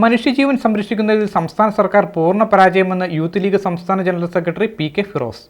മനുഷ്യജീവൻ സംരക്ഷിക്കുന്നതിൽ സംസ്ഥാന സർക്കാർ പൂർണ പരാജയമെന്ന് യൂത്ത് ലീഗ് സംസ്ഥാന general secretary P K Firoz.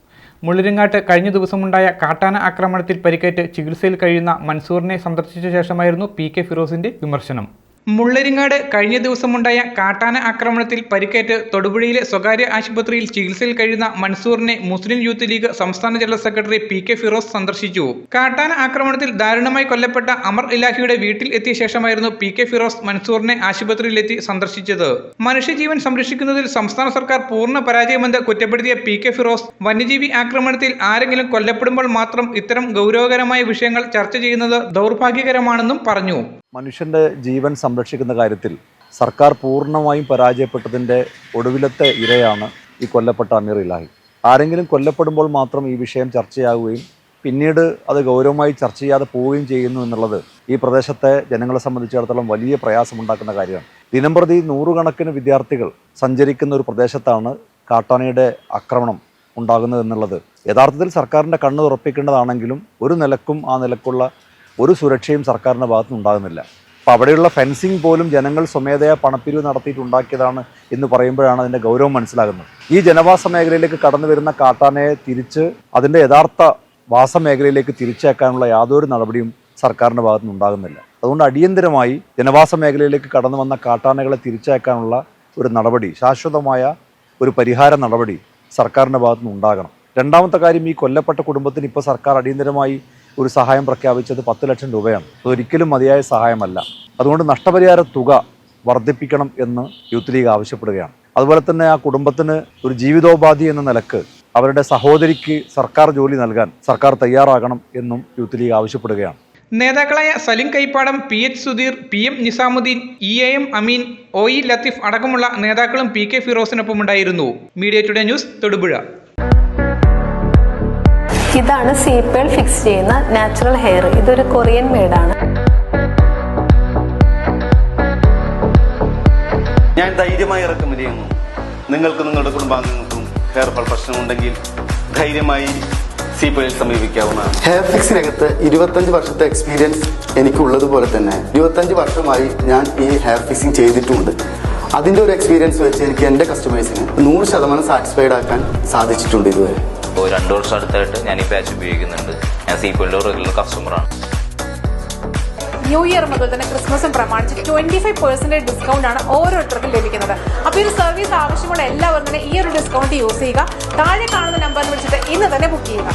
മുള്ളിരിങ്ങാട്ട് കഴിഞ്ഞ ദിവസമുണ്ടായ കാട്ടാന ആക്രമണത്തിൽ പരിക്കേറ്റ് ചികിത്സയിൽ കഴിയുന്ന മൻസൂറിനെ സന്ദർശിച്ച ശേഷമായിരുന്നു പി കെ ഫിറോസിന്റെ വിമർശനം. മുള്ളരിങ്ങാട് കഴിഞ്ഞ ദിവസമുണ്ടായ കാട്ടാന ആക്രമണത്തിൽ പരിക്കേറ്റ് തൊടുപുഴയിലെ സ്വകാര്യ ആശുപത്രിയിൽ ചികിത്സയിൽ കഴിയുന്ന മൻസൂറിനെ മുസ്ലിം യൂത്ത് ലീഗ് സംസ്ഥാന general secretary P K Firoz സന്ദർശിച്ചു. കാട്ടാന ആക്രമണത്തിൽ ദാരുണമായി കൊല്ലപ്പെട്ട അമർ ഇലാഹിയുടെ വീട്ടിൽ എത്തിയ ശേഷമായിരുന്നു പി കെ ഫിറോസ് മൻസൂറിനെ ആശുപത്രിയിലെത്തി സന്ദർശിച്ചത്. മനുഷ്യജീവൻ സംരക്ഷിക്കുന്നതിൽ സംസ്ഥാന സർക്കാർ പൂർണ പരാജയമെന്ന് കുറ്റപ്പെടുത്തിയ പി കെ ഫിറോസ് വന്യജീവി ആക്രമണത്തിൽ ആരെങ്കിലും കൊല്ലപ്പെടുമ്പോൾ മാത്രം ഇത്തരം ഗൗരവകരമായ വിഷയങ്ങൾ ചർച്ച ചെയ്യുന്നത് ദൗർഭാഗ്യകരമാണെന്നും പറഞ്ഞു. മനുഷ്യന്റെ ജീവൻ സംരക്ഷിക്കുന്ന കാര്യത്തിൽ സർക്കാർ പൂർണമായും പരാജയപ്പെട്ടതിന്റെ ഒടുവിലത്തെ ഇരയാണ് ഈ കൊല്ലപ്പെട്ട അമീർ ഇലാഹി. ആരെങ്കിലും കൊല്ലപ്പെടുമ്പോൾ മാത്രം ഈ വിഷയം ചർച്ചയാവുകയും പിന്നീട് അത് ഗൗരവമായി ചർച്ച ചെയ്യാതെ പോവുകയും ചെയ്യുന്നു എന്നുള്ളത് ഈ പ്രദേശത്തെ ജനങ്ങളെ സംബന്ധിച്ചിടത്തോളം വലിയ പ്രയാസമുണ്ടാക്കുന്ന കാര്യമാണ്. ദിനംപ്രതി നൂറുകണക്കിന് വിദ്യാർത്ഥികൾ സഞ്ചരിക്കുന്ന ഒരു പ്രദേശത്താണ് കാട്ടാനയുടെ ആക്രമണം ഉണ്ടാകുന്നത് എന്നുള്ളത്. യഥാർത്ഥത്തിൽ സർക്കാരിന്റെ കണ്ണ് ഉറപ്പിക്കേണ്ടതാണെങ്കിലും ഒരു നിലക്കും ആ നിലക്കുള്ള ഒരു സുരക്ഷയും സർക്കാരിന്റെ ഭാഗത്തുനിന്ന് ഉണ്ടാകുന്നില്ല. അപ്പോൾ അവിടെയുള്ള ഫെൻസിങ് പോലും ജനങ്ങൾ സ്വമേധയാ പണപ്പിരിവ് നടത്തിയിട്ടുണ്ടാക്കിയതാണ് എന്ന് പറയുമ്പോഴാണ് അതിന്റെ ഗൗരവം മനസ്സിലാകുന്നത്. ഈ ജനവാസ മേഖലയിലേക്ക് കടന്നു വരുന്ന കാട്ടാനയെ തിരിച്ച് അതിന്റെ യഥാർത്ഥ വാസമേഖലയിലേക്ക് തിരിച്ചേക്കാനുള്ള യാതൊരു നടപടിയും സർക്കാരിന്റെ ഭാഗത്തുനിന്ന് ഉണ്ടാകുന്നില്ല. അതുകൊണ്ട് അടിയന്തരമായി ജനവാസ മേഖലയിലേക്ക് കടന്നു വന്ന കാട്ടാനകളെ തിരിച്ചേക്കാനുള്ള ഒരു നടപടി ശാശ്വതമായ ഒരു പരിഹാര നടപടി സർക്കാരിന്റെ ഭാഗത്തുനിന്ന് ഉണ്ടാകണം. രണ്ടാമത്തെ കാര്യം ഈ കൊല്ലപ്പെട്ട കുടുംബത്തിന് ഇപ്പോൾ സർക്കാർ അടിയന്തരമായി ഒരു സഹായം പ്രഖ്യാപിച്ചത് പത്ത് ലക്ഷം രൂപയാണ്. അതൊരിക്കലും മതിയായ സഹായമല്ല. അതുകൊണ്ട് നഷ്ടപരിഹാര തുക വർദ്ധിപ്പിക്കണം എന്ന് യൂത്ത് ലീഗ് ആവശ്യപ്പെടുകയാണ്. അതുപോലെ തന്നെ ആ കുടുംബത്തിന് ഒരു ജീവിതോപാധി എന്ന നിലയ്ക്ക് അവരുടെ സഹോദരിക്ക് സർക്കാർ ജോലി നൽകാൻ സർക്കാർ തയ്യാറാകണം എന്നും യൂത്ത് ലീഗ് ആവശ്യപ്പെടുകയാണ്. നേതാക്കളായ Salim Kaippadam P H Sudheer P M Nizamuddin E A M Ameen O E Latheef അടക്കമുള്ള നേതാക്കളും പി കെ ഫിറോസിനൊപ്പം ഉണ്ടായിരുന്നു മീഡിയ ടുഡേ ന്യൂസ് തൊടുപുഴ. ഇതാണ് സീപ്പേൾ ഫിക്സ് ചെയ്യുന്ന നാച്ചുറൽ ഹെയർ ഇതൊരു കൊറിയൻ മെയ്ഡാണ് ഞാൻ ധൈര്യമായി ഇറക്കുമതി ചെയ്യുന്നു. നിങ്ങൾക്ക് നിങ്ങളുടെ കുടുംബാംഗങ്ങൾക്കും ഹെയർ ഫാൾ പ്രശ്നമുണ്ടെങ്കിൽ ധൈര്യമായി സീപ്പയിൽ സമീപിക്കാവുന്നതാണ്. ഹെയർ ഫിക്സിനകത്ത് ഇരുപത്തഞ്ച് വർഷത്തെ എക്സ്പീരിയൻസ് എനിക്കുള്ളതുപോലെ തന്നെ. ഇരുപത്തഞ്ച് വർഷമായി ഞാൻ ഈ ഹെയർ ഫിക്സിങ് ചെയ്തിട്ടുണ്ട്. അതിന്റെ ഒരു എക്സ്പീരിയൻസ് വെച്ച് എനിക്ക് എന്റെ കസ്റ്റമേഴ്സിന് നൂറ് ശതമാനം സാറ്റിസ്ഫൈഡ് ആക്കാൻ സാധിച്ചിട്ടുണ്ട് ഇതുവരെ. ഇപ്പോൾ രണ്ട് വർഷം അടുത്തായിട്ട് ഞാൻ ഈ പാച്ച് ഉപയോഗിക്കുന്നുണ്ട്. ഞാൻ സീപ്പലിന്റെ റെഗുലർ കസ്റ്റമറാണ് ന്യൂ ഇയർ മുതൽ തന്നെ ക്രിസ്മസും പ്രമാണിച്ച് ട്വന്റി ഫൈവ് പെർസെന്റേജ് ഡിസ്കൗണ്ട് ആണ് ഓരോരുത്തർക്കും ലഭിക്കുന്നത്. അപ്പോൾ ഈ ഒരു സർവീസ് ആവശ്യമുള്ള എല്ലാവരും തന്നെ ഈ ഒരു ഡിസ്കൗണ്ട് യൂസ് ചെയ്യുക. താഴെ കാണുന്ന നമ്പറിൽ വിളിച്ചിട്ട് ഇന്ന് തന്നെ ബുക്ക് ചെയ്യുക.